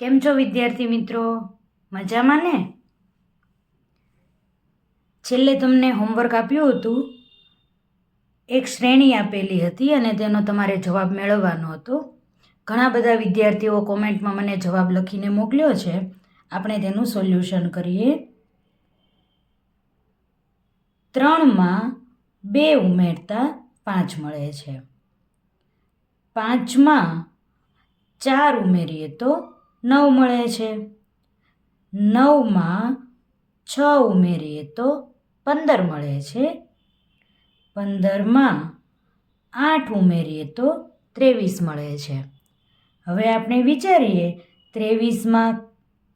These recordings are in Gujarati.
કેમ છો વિદ્યાર્થી મિત્રો? મજામાં ને? છેલ્લે તમને હોમવર્ક આપ્યું હતું. એક શ્રેણી આપેલી હતી અને તેનો તમારે જવાબ મેળવવાનો હતો. ઘણા બધા વિદ્યાર્થીઓ કોમેન્ટમાં મને જવાબ લખીને મોકલ્યો છે. આપણે તેનું સોલ્યુશન કરીએ. ત્રણમાં બે ઉમેરતા પાંચ મળે છે. પાંચમાં ચાર ઉમેરીએ તો નવ મળે છે. નવમાં છ ઉમેરીએ તો પંદર મળે છે. પંદરમાં આઠ ઉમેરીએ તો ત્રેવીસ મળે છે. હવે આપણે વિચારીએ, ત્રેવીસમાં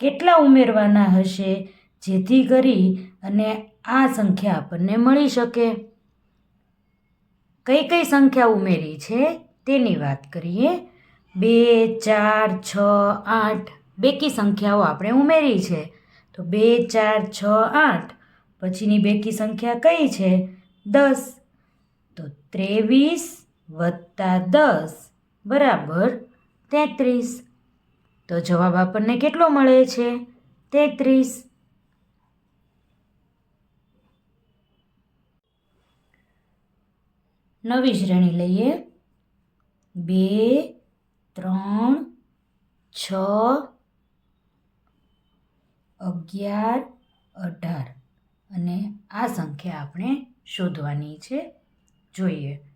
કેટલા ઉમેરવાના હશે, જેથી કરી અને આ સંખ્યા આપણને મળી શકે. કઈ કઈ સંખ્યા ઉમેરી છે તેની વાત કરીએ. બે, ચાર, છ, આઠ. બેકી સંખ્યાઓ આપણે ઉમેરી છે. તો બે, ચાર, છ, આઠ. પછીની બેકી સંખ્યા કઈ છે? દસ. તો ત્રેવીસ વત્તા દસ બરાબર તેત્રીસ. તો જવાબ આપણને કેટલો મળે છે? તેત્રીસ. નવી શ્રેણી લઈએ. બે ત્રણ, છ, અગિયાર, અઢાર. અને આ સંખ્યા આપણે શોધવાની છે. જોઈએ.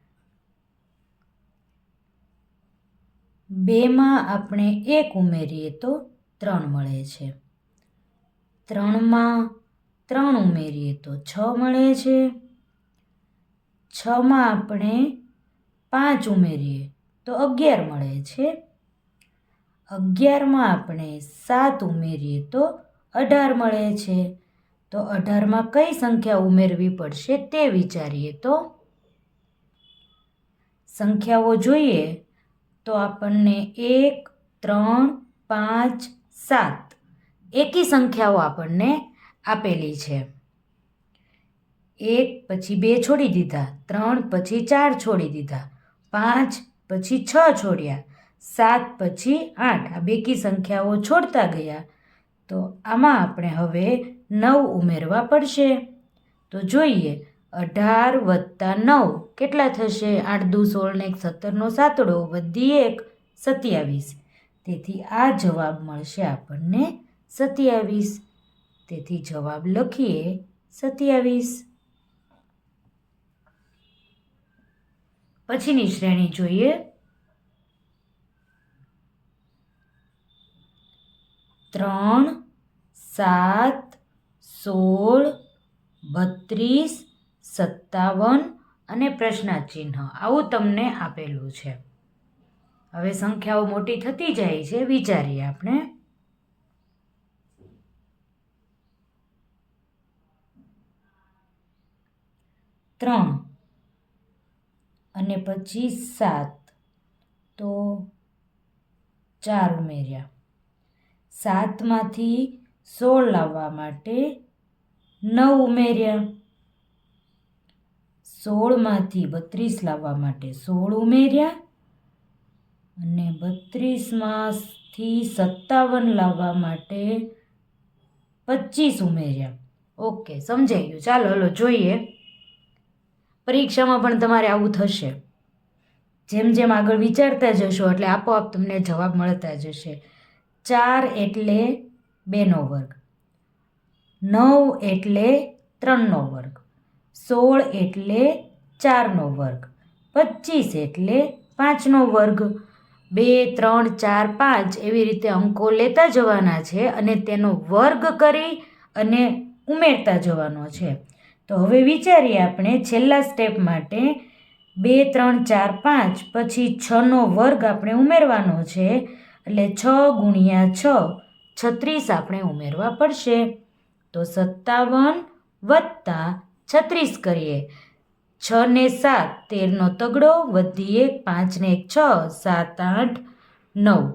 બેમાં આપણે એક ઉમેરીએ તો ત્રણ મળે છે. ત્રણમાં ત્રણ ઉમેરીએ તો છ મળે છે. છમાં આપણે પાંચ ઉમેરીએ તો અગિયાર મળે છે. અગિયારમાં આપણે સાત ઉમેરીએ તો અઢાર મળે છે. તો અઢારમાં કઈ સંખ્યા ઉમેરવી પડશે તે વિચારીએ તો. સંખ્યાઓ જોઈએ તો આપણને એક, ત્રણ, પાંચ, સાત એકી સંખ્યાઓ આપણને આપેલી છે. એક પછી બે છોડી દીધા, ત્રણ પછી ચાર છોડી દીધા, પાંચ પછી છ છોડ્યા. સાત પછી આઠ. આ બેકી સંખ્યાઓ છોડતા ગયા. તો આમાં આપણે હવે નવ ઉમેરવા પડશે. તો જોઈએ. અઢાર વત્તા નવ. કેટલા થશે? આઠ દુ સોળ ને એક સત્તરનો સાતડો વધી એક. સત્યાવીસ. તેથી આ જવાબ મળશે આપણને સત્યાવીસ. તેથી જવાબ લખીએ સત્યાવીસ. પછીની શ્રેણી જોઈએ. ત્રણ, સાત, સોળ, બત્રીસ, સત્તાવન અને પ્રશ્નાચિહ્ન. આવું તમને આપેલું છે. હવે સંખ્યાઓ મોટી થતી જાય છે, વિચારીએ આપણે. ત્રણ અને પછી સાત. તો ચાર ઉમેર્યા. સાતમાંથી સોળ લાવવા માટે નવ ઉમેર્યા. સોળમાંથી બત્રીસ લાવવા માટે સોળ ઉમેર્યા. અને બત્રીસમાંથી સત્તાવન લાવવા માટે પચીસ ઉમેર્યા. ઓકે, સમજાઈ ગયું. ચાલો, હલો, જોઈએ. પરીક્ષામાં પણ તમારે આવું થશે. જેમ જેમ આગળ વિચારતા જશો એટલે આપોઆપ તમને જવાબ મળતા જશે. ચાર એટલે બેનો વર્ગ. નવ એટલે ત્રણનો વર્ગ. સોળ એટલે ચારનો વર્ગ. પચીસ એટલે પાંચનો વર્ગ. બે, ત્રણ, ચાર, પાંચ એવી રીતે અંકો લેતા જવાના છે અને તેનો વર્ગ કરી અને ઉમેરતા જવાનો છે. તો હવે વિચારીએ આપણે છેલ્લા સ્ટેપ માટે બે, ત્રણ, ચાર, પાંચ, પછી છનો વર્ગ આપણે ઉમેરવાનો છે. એટલે છ ગુણ્યા છ, છત્રીસ આપણે ઉમેરવા પડશે. તો સત્તાવન વત્તા છત્રીસ કરીએ. છ ને સાત, તેરનો તગડો વધી એક, પાંચ ને એક, છ, સાત, આઠ, નવ.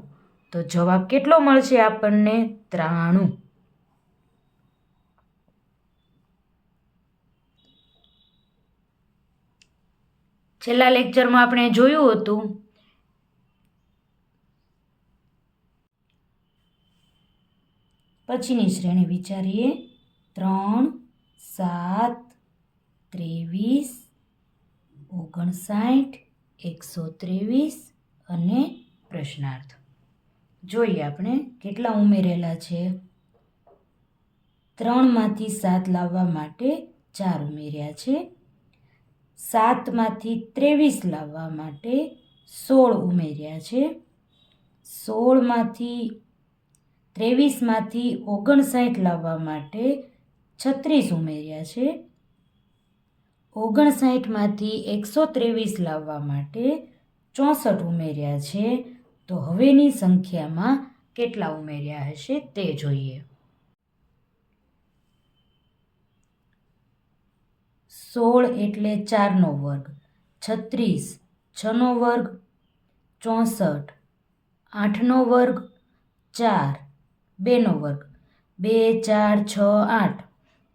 તો જવાબ કેટલો મળશે આપણને? ત્રાણું. છેલ્લા લેક્ચરમાં આપણે જોયું હતું પછીની શ્રેણી વિચારીએ. ત્રણ, સાત, ત્રેવીસ, ઓગણસાઠ, એકસો ત્રેવીસ અને પ્રશ્નાર્થ. જોઈએ આપણે કેટલા ઉમેરેલા છે. ત્રણમાંથી સાત લાવવા માટે ચાર ઉમેર્યા છે. સાતમાંથી ત્રેવીસ લાવવા માટે સોળ ઉમેર્યા છે. સોળમાંથી ત્રેવીસમાંથી ઓગણસાઠ લાવવા માટે છત્રીસ ઉમેર્યા છે. ઓગણસાઠમાંથી એકસો ત્રેવીસ લાવવા માટે ચોસઠ ઉમેર્યા છે. તો હવેની સંખ્યામાં કેટલા ઉમેર્યા હશે તે જોઈએ. સોળ એટલે ચારનો વર્ગ, છત્રીસ, છનો વર્ગ, ચોસઠ, આઠનો વર્ગ, ચાર, બેનો વર્ગ. બે, ચાર, છ, આઠ.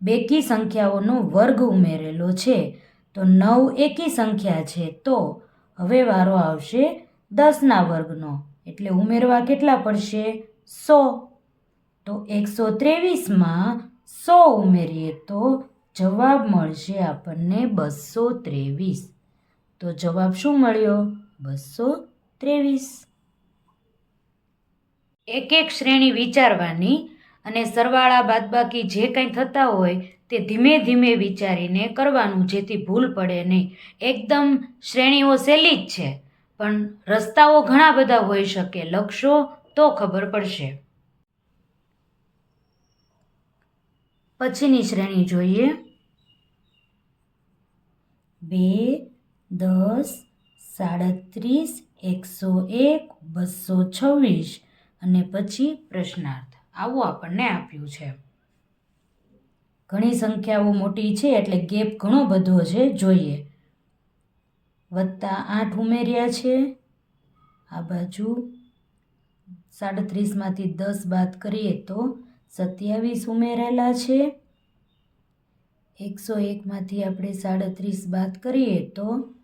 બેકી સંખ્યાઓનો વર્ગ ઉમેરેલો છે. તો નવ એકી સંખ્યા છે તો હવે વારો આવશે દસના વર્ગનો. એટલે ઉમેરવા કેટલા પડશે? સો. તો એકસો ત્રેવીસમાં સો ઉમેરીએ તો જવાબ મળશે આપણને બસો ત્રેવીસ. તો જવાબ શું મળ્યો? બસો ત્રેવીસ. એક એક શ્રેણી વિચારવાની અને સરવાળા બાદબાકી જે કંઈ થતા હોય તે ધીમે ધીમે વિચારીને કરવાનું, જેથી ભૂલ પડે નહીં. એકદમ શ્રેણીઓ સહેલી જ છે, પણ રસ્તાઓ ઘણા બધા હોઈ શકે લખશો તો ખબર પડશે. પછીની શ્રેણી જોઈએ. બે, દસ, સાડત્રીસ, એકસો એક, બસો છવ્વીસ. અને પછી પ્રશ્નાર્થ. આવું આપણને આપ્યું છે. ઘણી સંખ્યાઓ મોટી છે એટલે ગેપ ઘણો બધો છે, જોઈએ. વત્તા આઠ ઉમેર્યા છે. આ બાજુ સાડત્રીસમાંથી દસ બાદ કરીએ તો સત્યાવીસ ઉમેરેલા છે. એકસો એકમાંથી આપણે સાડત્રીસ બાદ કરીએ તો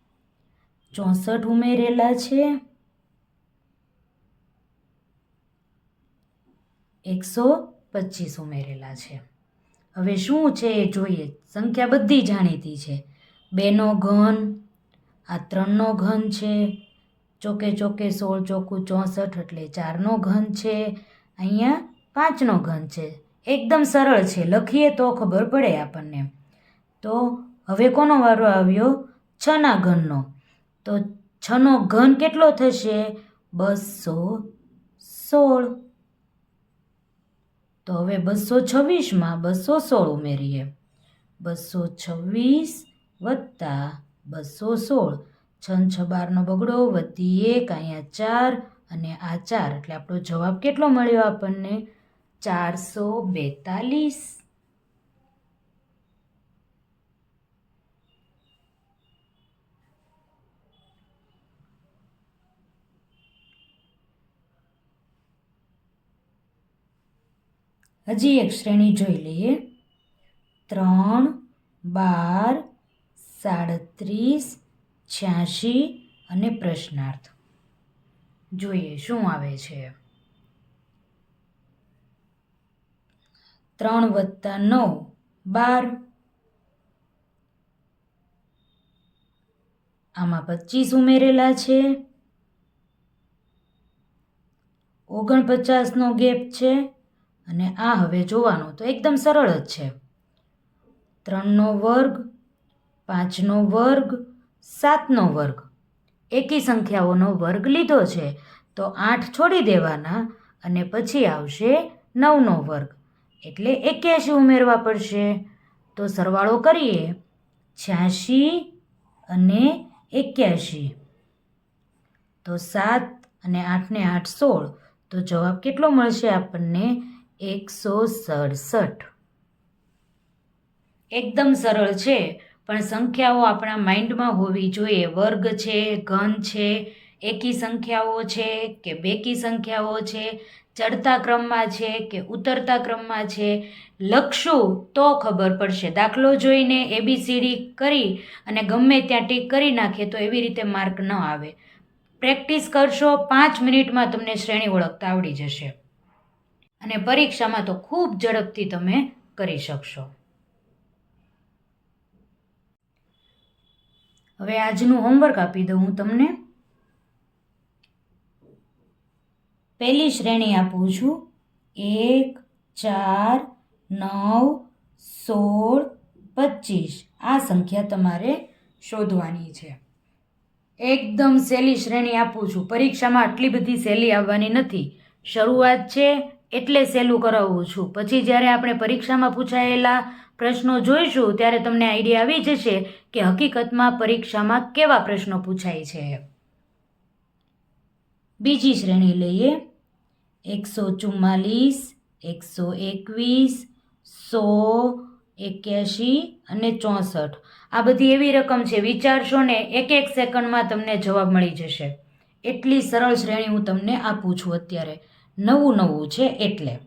ચોસઠ ઉમેરેલા છે. એકસો પચીસ ઉમેરેલા છે. હવે શું છે એ જોઈએ. સંખ્યા બધી જાણીતી છે. બેનો ઘન, આ ત્રણનો ઘન છે. ચોકે ચોકે સોળ ચોખ્ખું ચોસઠ એટલે ચારનો ઘન છે. અહીંયા પાંચનો ઘન છે. એકદમ સરળ છે. લખીએ તો ખબર પડે આપણને. તો હવે કોનો વારો આવ્યો? છના ઘનનો. તો છનો ઘન કેટલો થશે? બસો સોળ. તો હવે બસો છવ્વીસમાં બસો સોળ ઉમેરીએ. બસો છવ્વીસ વત્તા બસો સોળ. છન છ બારનો બગડો વધી એક, અહીંયા ચાર અને આ ચાર. એટલે આપણો જવાબ કેટલો મળ્યો આપણને? ચારસો બેતાલીસ. હજી એક શ્રેણી જોઈ લઈએ. ત્રણ, બાર, સાડત્રીસ છ્યાસી અને પ્રશ્નાર્થ. જોઈએ શું આવે છે. ત્રણ વત્તા નવ, બાર. આમાં પચીસ ઉમેરેલા છે. ઓગણપચાસનો ગેપ છે. અને આ હવે જોવાનું તો એકદમ સરળ જ છે. ત્રણનો વર્ગ, પાંચનો વર્ગ, સાતનો વર્ગ. એકી સંખ્યાઓનો વર્ગ લીધો છે તો આઠ છોડી દેવાના અને પછી આવશે નવનો વર્ગ. એટલે એક્યાસી ઉમેરવા પડશે. તો સરવાળો કરીએ. છ્યાસી અને એક્યાસી તો સાત અને આઠને આઠ સોળ. તો જવાબ કેટલો મળશે આપણને? એકસો સડસઠ. એકદમ સરળ છે, પણ સંખ્યાઓ આપણા માઇન્ડમાં હોવી જોઈએ. વર્ગ છે, ઘન છે, એકી સંખ્યાઓ છે કે બેકી સંખ્યાઓ છે, ચડતા ક્રમમાં છે કે ઉતરતા ક્રમમાં છે, લખશું તો ખબર પડશે. દાખલો જોઈને એબીસીડી કરી અને ગમે ત્યાં ટીક કરી નાખીએ તો એવી રીતે માર્ક ન આવે. પ્રેક્ટિસ કરશો, પાંચ મિનિટમાં તમને શ્રેણી ઓળખતા આવડી જશે. અને પરીક્ષામાં તો ખૂબ ઝડપથી તમે કરી શકશો. હવે આજનું હોમવર્ક આપી દઉં હું તમને. પહેલી શ્રેણી આપું છું. એક, ચાર, નવ, સોળ, પચીસ. આ સંખ્યા તમારે શોધવાની છે. એકદમ સહેલી શ્રેણી આપું છું. પરીક્ષામાં આટલી બધી સહેલી આવવાની નથી. શરૂઆત છે એટલે સહેલું કરાવું છું. પછી જ્યારે આપણે પરીક્ષામાં પૂછાયેલા પ્રશ્નો જોઈશું, ત્યારે તમને આઈડિયા આવી જશે કે હકીકતમાં પરીક્ષામાં કેવા પ્રશ્નો પૂછાય છે. બીજી શ્રેણી લઈએ. એકસો ચુમ્માલીસ, એકસો એકવીસ, સો એક્યાસી અને ચોસઠ. આ બધી એવી રકમ છે, વિચારશો ને એક એક સેકન્ડમાં તમને જવાબ મળી જશે. એટલી સરળ શ્રેણી હું તમને આપું છું અત્યારે. નવું નવું છે એટલે.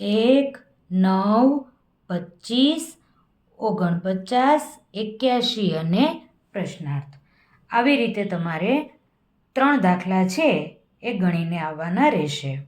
એક, નવ, પચીસ, ઓગણપચાસ એક્યાસી અને પ્રશ્નાર્થ. આવી રીતે તમારે ત્રણ દાખલા છે એ ગણીને આવવાના રહેશે.